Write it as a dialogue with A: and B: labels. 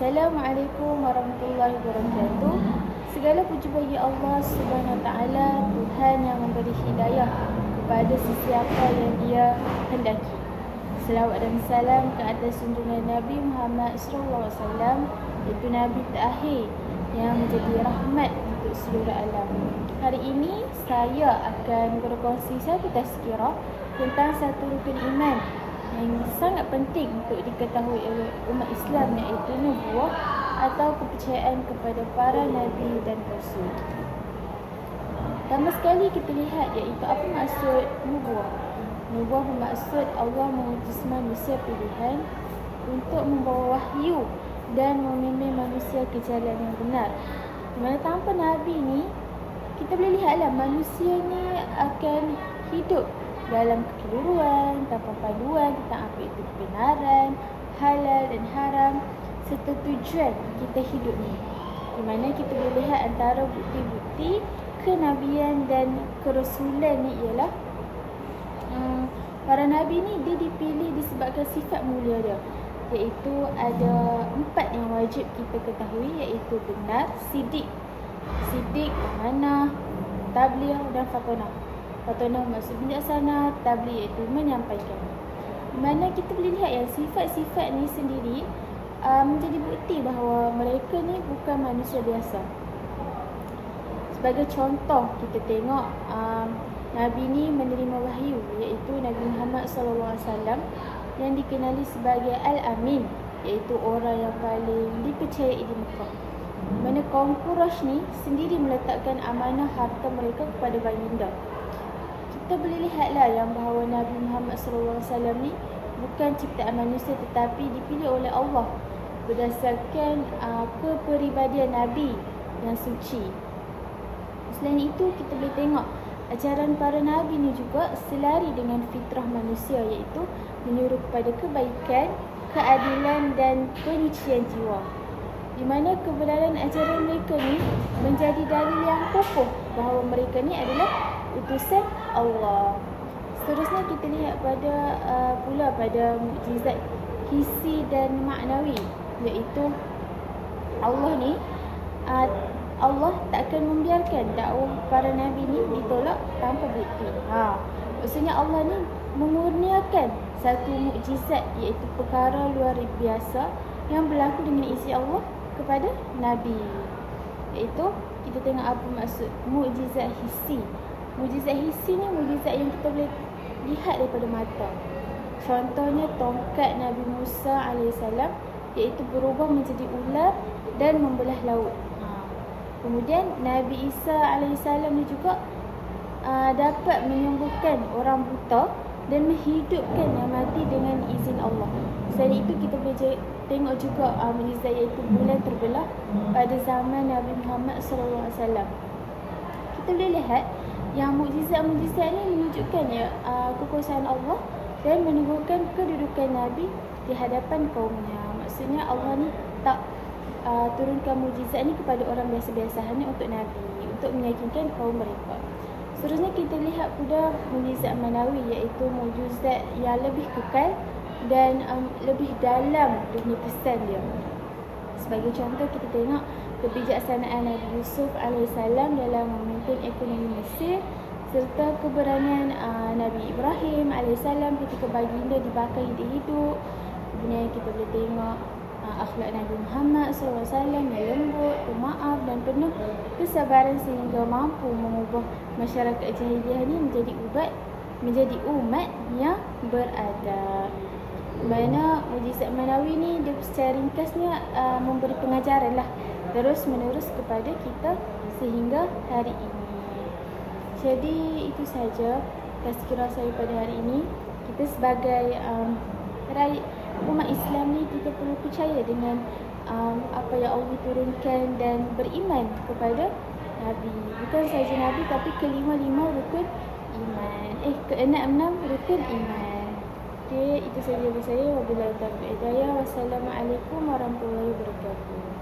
A: Assalamualaikum warahmatullahi wabarakatuh. Segala puji bagi Allah Subhanahu Taala, Tuhan yang memberi hidayah kepada sesiapa yang Dia hendaki. Selawat dan salam ke atas junjungan Nabi Muhammad sallallahu alaihi wasallam, itu nabi terakhir yang menjadi rahmat untuk seluruh alam. Hari ini saya akan berkongsi satu tazkirah tentang satu rukun iman sangat penting untuk diketahui oleh umat Islam iaitu nubuah atau kepercayaan kepada para nabi dan rasul. Pertama sekali kita lihat iaitu apa maksud nubuah. Nubuah bermaksud Allah mengutus manusia pilihan untuk membawa wahyu dan memimpin manusia ke jalan yang benar. Dimana tanpa Nabi ni, kita boleh lihatlah manusia ni akan hidup dalam kekeliruan, tanpa panduan tentang apa itu kebenaran, halal dan haram serta tujuan kita hidup ni. Di mana kita boleh lihat antara bukti-bukti kenabian dan kerasulan ni ialah hmm, para nabi ni dia dipilih disebabkan sifat mulia dia iaitu ada empat yang wajib kita ketahui iaitu benar, sidik, sidik, amanah, tabligh dan fatonah. Maksud bijaksana, tabligh iaitu menyampaikan. Mana kita boleh lihat yang sifat-sifat ni sendiri uh, menjadi bukti bahawa mereka ni bukan manusia biasa. Sebagai contoh kita tengok uh, Nabi ni menerima wahyu iaitu Nabi Muhammad wasallam yang dikenali sebagai Al-Amin iaitu orang yang paling dipercayai di Mekah. Mana kaum Quraisy ni sendiri meletakkan amanah harta mereka kepada baginda. Kita boleh lihatlah yang bahawa Nabi Muhammad SAW ni bukan ciptaan manusia tetapi dipilih oleh Allah berdasarkan uh, kepribadian Nabi yang suci. Selain itu kita boleh tengok ajaran para Nabi ni juga selari dengan fitrah manusia iaitu menyuruh kepada kebaikan, keadilan dan penyucian jiwa. Di mana kebenaran ajaran mereka ni menjadi dalil yang kokoh bahawa mereka ni adalah utusan Allah. Seterusnya kita lihat pada uh, pula pada mukjizat hissi dan maknawi iaitu Allah ni uh, Allah tak akan membiarkan dakwah para nabi ni ditolak tanpa bukti. Ha, maksudnya Allah ni memurniakan satu mukjizat iaitu perkara luar biasa yang berlaku dengan isi Allah kepada nabi. Iaitu kita tengok apa maksud mukjizat hissi. Mukjizat hissi ni mukjizat yang kita boleh lihat daripada mata. Contohnya tongkat Nabi Musa alaihissalam iaitu berubah menjadi ular dan membelah laut. Kemudian Nabi Isa alaihissalam ni juga uh, dapat menyembuhkan orang buta dan menghidupkan yang mati dengan izin Allah. Selain itu kita boleh tengok juga uh, mukjizat iaitu bulan terbelah pada zaman Nabi Muhammad SAW. Kita boleh lihat yang mukjizat-mukjizat ni menunjukkan ya uh, kekuasaan Allah dan menunjukkan kedudukan Nabi di hadapan kaumnya. Maksudnya Allah ni tak uh, turunkan mujizat ni kepada orang biasa-biasa hanya untuk Nabi untuk meyakinkan kaum mereka. Seterusnya kita lihat pula mujizat manawi iaitu mujizat yang lebih kekal dan um, lebih dalam dunia pesan dia. Sebagai contoh kita tengok kebijaksanaan Nabi Yusuf AS dalam memimpin ekonomi Mesir serta keberanian uh, Nabi Ibrahim AS ketika baginda dibakar hidup-hidup. Kemudian kita boleh tengok uh, akhlak Nabi Muhammad SAW yang lembut, pemaaf dan penuh kesabaran sehingga mampu mengubah masyarakat jahiliah ini menjadi ubat menjadi umat yang beradab. Mana mujizat manawi ni dia secara ringkasnya uh, memberi pengajaran lah terus menerus kepada kita sehingga hari ini. Jadi itu saja tazkirah saya pada hari ini. Kita sebagai um, rakyat umat Islam ni kita perlu percaya dengan um, apa yang Allah turunkan dan beriman kepada Nabi. Bukan saja Nabi tapi kelima-lima rukun iman. Eh, keenam-enam rukun iman. Okey, itu saja dari saya. Wabillahi taufiq hidayah. Wassalamualaikum warahmatullahi wabarakatuh.